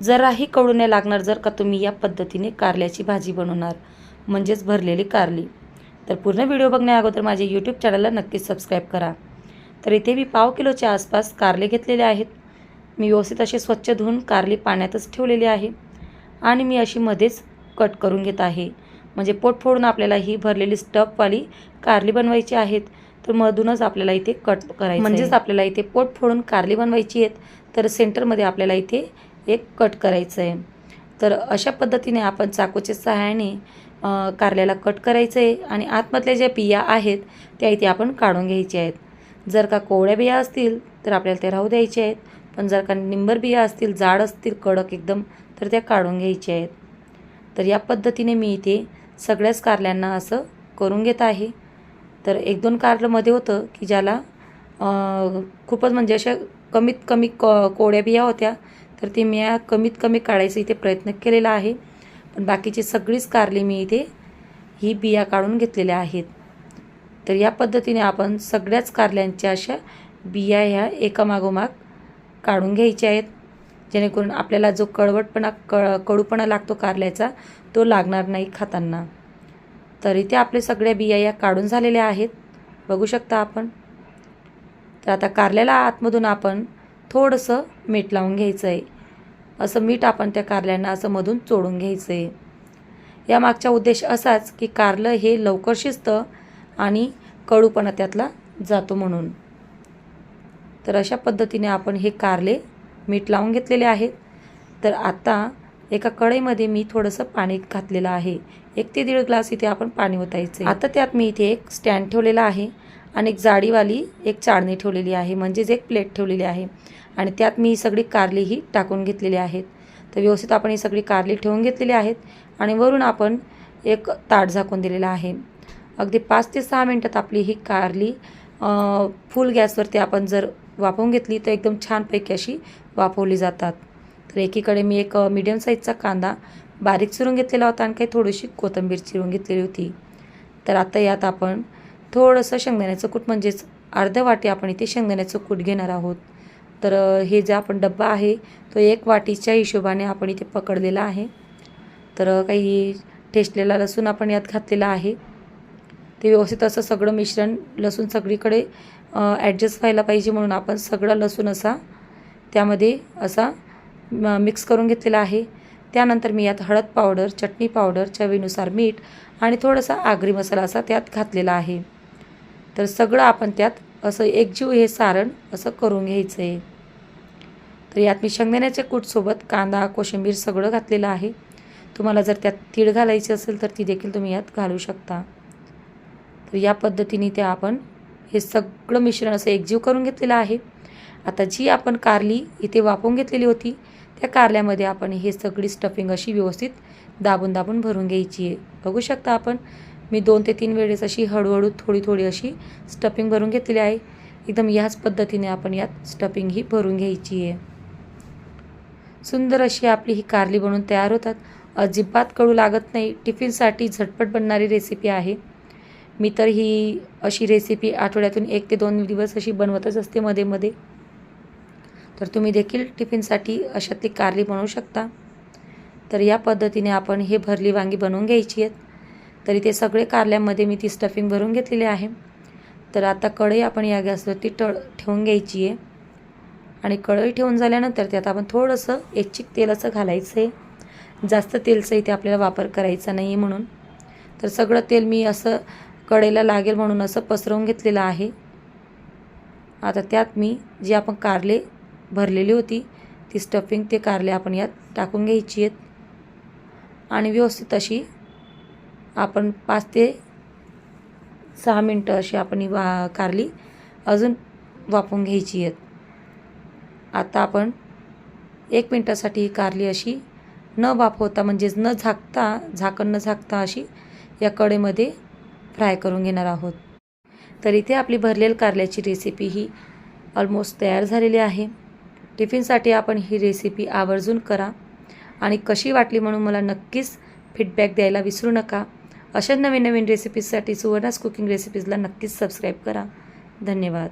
जराही कळू नाही लागणार जर का तुम्ही या पद्धतीने कारल्याची भाजी बनवणार म्हणजेच भरलेली कारली. तर पूर्ण व्हिडिओ बघण्या अगोदर माझ्या यूट्यूब चॅनलला नक्कीच सबस्क्राईब करा. तर इथे मी पाव किलोच्या आसपास कारले घेतलेले आहेत. मी व्यवस्थित असे स्वच्छ धुवून कारली पाण्यातच ठेवलेली आहे आणि मी अशी मध्येच कट करून घेत आहे. म्हणजे पोट फोडून आपल्याला ही भरलेली स्टफवाली कारली बनवायची आहेत तर मधूनच आपल्याला इथे कट करायचं म्हणजेच आपल्याला इथे पोट फोडून कारली बनवायची आहेत तर सेंटरमध्ये आपल्याला इथे एक कट करायचं आहे तर अशा पद्धतीने आपण चाकूच्या सहाय्याने कारल्याला कट करायचं आहे आणि आतमधल्या ज्या बिया आहेत त्या इथे आपण काढून घ्यायच्या आहेत. जर का कोवळ्या बिया असतील तर आपल्याला ते राहू द्यायच्या आहेत. पण जर का निंबर बिया असतील जाड असतील कडक एकदम तर त्या काढून घ्यायच्या आहेत. तर या पद्धतीने मी इथे सगळ्याच कारल्यांना असं करून घेत आहे. तर एक दोन कारलंमध्ये होतं की ज्याला खूपच म्हणजे अशा कमीत कमी क कोड्या बिया होत्या तर ती मी कमीत कमी काढायचा इथे प्रयत्न केलेला आहे. पण बाकीची सगळीच कारली मी इथे ही बिया काढून घेतलेल्या आहेत. तर या पद्धतीने आपण सगळ्याच कारल्यांच्या अशा बिया ह्या एकामागोमाग काढून घ्यायच्या आहेत. जेणेकरून आपल्याला जो कळवटपणा क कडूपणा लागतो कारल्याचा तो लागणार नाही खाताना. तर इथे आपले सगळ्या बिया या काढून झालेल्या आहेत. बघू शकता आपण. तर आता कारल्याला आतमधून आपण थोडंसं मीठ लावून घ्यायचं आहे असं मीठ आपण त्या कारल्यांना असं मधून चोडून घ्यायचं आहे या मागचा उद्देश असाच की कारलं हे लवकर शिजतं आणि कडूपणा त्यातला जातो म्हणून. तर अशा पद्धतीने आपण हे कारले मीठ लावून घेतलेले आहेत. तर आता एका कढईमध्ये मी थोडंसं पाणी घातलेलं आहे. एक ते दीड ग्लास इथे आपण पाणी ओतायचं आता त्यात मी इथे एक स्टँड ठेवलेला आहे. आणि एक जाडीवाली एक चाळणी ठेवलेली आहे म्हणजेच एक प्लेट ठेवलेली आहे. आणि त्यात मी ही सगळी कारली ही टाकून घेतलेली आहेत. तर व्यवस्थित आपण ही सगळी कारली ठेवून घेतलेली आहेत आणि वरून आपण एक ताट झाकून दिलेला आहे. अगदी पाच ते सहा मिनटात आपली ही कारली फुल गॅसवरती आपण जर वापरून घेतली तर एकदम छानपैकी अशी वाफवली जातात. तर एकीकडे मी एक मीडियम साईजचा कांदा बारीक चिरून घेतलेला होता आणि काही थोडीशी कोथिंबीर चिरून घेतलेली होती. तर आता यात आपण थोडंसं शेंगदाण्याचं कूट म्हणजेच अर्ध्या वाटी आपण इथे शेंगदाण्याचं कूट घेणार आहोत. तर हे जे आपण डब्बा आहे तो एक वाटीच्या हिशोबाने आपण इथे पकडलेला आहे. तर काही ठेचलेला लसूण आपण यात घातलेला आहे. ते व्यवस्थित असं सगळं मिश्रण लसूण सगळीकडे ॲडजस्ट व्हायला पाहिजे म्हणून आपण सगळं लसूण असा त्यामध्ये असा म- मिक्स करून घेतलेला आहे. त्यानंतर मी यात हळद पावडर चटणी पावडर चवीनुसार मीठ आणि थोडासा आगरी मसाला असा त्यात घातलेला आहे. तर सगळं आपण त्यात असं एकजीव हे सारण असं करून घ्यायचं आहे तर यात मी शेंगदाण्याच्या कूटसोबत कांदा कोशिंबीर सगळं घातलेलं आहे. तुम्हाला जर त्यात तीळ घालायची असेल तर ती देखील तुम्ही यात घालू शकता. तर या पद्धतीने ते आपण हे सगळं मिश्रण असं एकजीव करून घेतलेलं आहे. आता जी आपण कारली इथे वापरून घेतलेली होती त्या कारल्यामध्ये आपण हे सगळी स्टफिंग अशी व्यवस्थित दाबून दाबून भरून घ्यायची आहे. बघू शकता आपण मी दोन ते तीन वेळेस अशी हळूहळू थोडी थोडी अशी स्टफिंग भरून घेतलेली आहे. एकदम याच पद्धतीने आपण यात स्टफिंग ही भरून घ्यायची आहे. सुंदर अशी आपली ही कारली बनवून तयार होतात. अजिबात कळू लागत नाही. टिफिनसाठी झटपट बनणारी रेसिपी आहे. मी तर ही अशी रेसिपी आठवड्यातून एक ते दोन दिवस अशी बनवतच असते मध्ये मध्ये. तर तुम्ही देखील टिफिनसाठी अशातली कारली बनवू शकता. तर या पद्धतीने आपण हे भरली वांगी बनवून घ्यायची आहेत. तरी ते सगळे कारल्यामध्ये मी ती स्टफिंग भरून घेतलेली आहे. तर आता कढई आपण या गॅसवरती ट ठेवून घ्यायची आहे. आणि कढई ठेवून झाल्यानंतर त्यात आपण थोडंसं ऐच्छिक तेल असं घालायचं आहे जास्त तेलचा इथे आपल्याला वापर करायचा नाही आहे म्हणून. तर सगळं तेल मी असं कढईला लागेल म्हणून असं पसरवून घेतलेलं आहे. आता त्यात मी जी आपण कारले भरलेली होती ती स्टफिंग ते कारले आपण यात टाकून घ्यायची आहेत. आणि व्यवस्थित अशी आपण पाच ते सहा मिनटं अशी आपण ही वा कारली. अजून वापरून घ्यायची आहेत. आता आपण एक मिनटासाठी ही कारली अशी. न वाफवता म्हणजेच न झाकता झाकण न झाकता अशी या कडेमध्ये फ्राय करून घेणार आहोत. तर इथे आपली भरलेल कारल्याची रेसिपी ही ऑलमोस्ट तयार झालेली आहे. टिफिनसाठी आपण ही रेसिपी आवर्जून करा. आणि कशी वाटली म्हणून मला नक्कीच फीडबॅक द्यायला विसरू नका. अशा नवीन नवीन रेसिपीजसाठी सुवर्णास कुकिंग रेसिपीजला नक्कीच सबस्क्राईब करा. धन्यवाद.